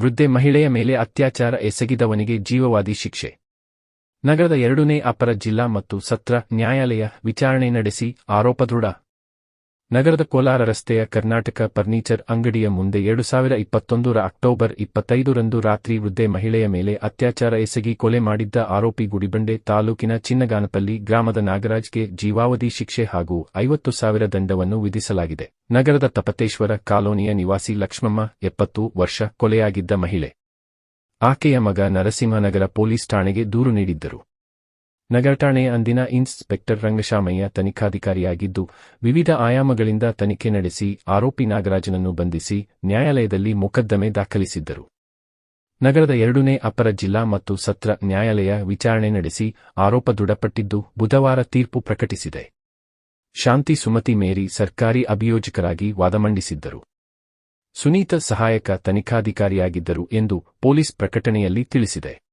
ವೃದ್ಧೆ ಮಹಿಳೆಯ ಮೇಲೆ ಅತ್ಯಾಚಾರ ಎಸಗಿದವನಿಗೆ ಜೀವವಾದಿ ಶಿಕ್ಷೆ. ನಗರದ ಎರಡನೇ ಅಪರ ಜಿಲ್ಲಾ ಮತ್ತು ಸತ್ರ ನ್ಯಾಯಾಲಯ ವಿಚಾರಣೆ ನಡೆಸಿ ಆರೋಪ ದೃಢ ನಗರದ ಕೋಲಾರ ರಸ್ತೆಯ ಕರ್ನಾಟಕ ಫರ್ನಿಚರ್ ಅಂಗಡಿಯ ಮುಂದೆ ಎರಡು ಸಾವಿರ ಇಪ್ಪತ್ತೊಂದರ ಅಕ್ಟೋಬರ್ ಇಪ್ಪತ್ತೈದರಂದು ರಾತ್ರಿ ವೃದ್ಧೆ ಮಹಿಳೆಯ ಮೇಲೆ ಅತ್ಯಾಚಾರ ಎಸಗಿ ಕೊಲೆ ಮಾಡಿದ್ದ ಆರೋಪಿ ಗುಡಿಬಂಡೆ ತಾಲೂಕಿನ ಚಿನ್ನಗಾನಪಲ್ಲಿ ಗ್ರಾಮದ ನಾಗರಾಜ್ಗೆ ಜೀವಾವಧಿ ಶಿಕ್ಷೆ ಹಾಗೂ ಐವತ್ತು ಸಾವಿರ ದಂಡವನ್ನು ವಿಧಿಸಲಾಗಿದೆ. ನಗರದ ತಪತೇಶ್ವರ ಕಾಲೋನಿಯ ನಿವಾಸಿ ಲಕ್ಷ್ಮಮ್ಮ, ಎಪ್ಪತ್ತು ವರ್ಷ ಕೊಲೆಯಾಗಿದ್ದ ಮಹಿಳೆ. ಆಕೆಯ ಮಗ ನರಸಿಂಹನಗರ ಪೊಲೀಸ್ ಠಾಣೆಗೆ ದೂರು ನೀಡಿದ್ದರು. ನಗರ ಠಾಣೆಯ ಅಂದಿನ ಇನ್ಸ್ಪೆಕ್ಟರ್ ರಂಗಶಾಮಯ್ಯ ತನಿಖಾಧಿಕಾರಿಯಾಗಿದ್ದು, ವಿವಿಧ ಆಯಾಮಗಳಿಂದ ತನಿಖೆ ನಡೆಸಿ ಆರೋಪಿ ನಾಗರಾಜನನ್ನು ಬಂಧಿಸಿ ನ್ಯಾಯಾಲಯದಲ್ಲಿ ಮೊಕದ್ದಮೆ ದಾಖಲಿಸಿದ್ದರು. ನಗರದ ಎರಡನೇ ಅಪರ ಜಿಲ್ಲಾ ಮತ್ತು ಸತ್ರ ನ್ಯಾಯಾಲಯ ವಿಚಾರಣೆ ನಡೆಸಿ ಆರೋಪ ದೃಢಪಟ್ಟಿದ್ದು, ಬುಧವಾರ ತೀರ್ಪು ಪ್ರಕಟಿಸಿದೆ. ಶಾಂತಿ ಸುಮತಿ ಮೇರಿ ಸರ್ಕಾರಿ ಅಭಿಯೋಜಕರಾಗಿ ವಾದ ಮಂಡಿಸಿದ್ದರು ಸುನೀತ ಸಹಾಯಕ ತನಿಖಾಧಿಕಾರಿಯಾಗಿದ್ದರು ಎಂದು ಪೊಲೀಸ್ ಪ್ರಕಟಣೆಯಲ್ಲಿ ತಿಳಿಸಿದೆ.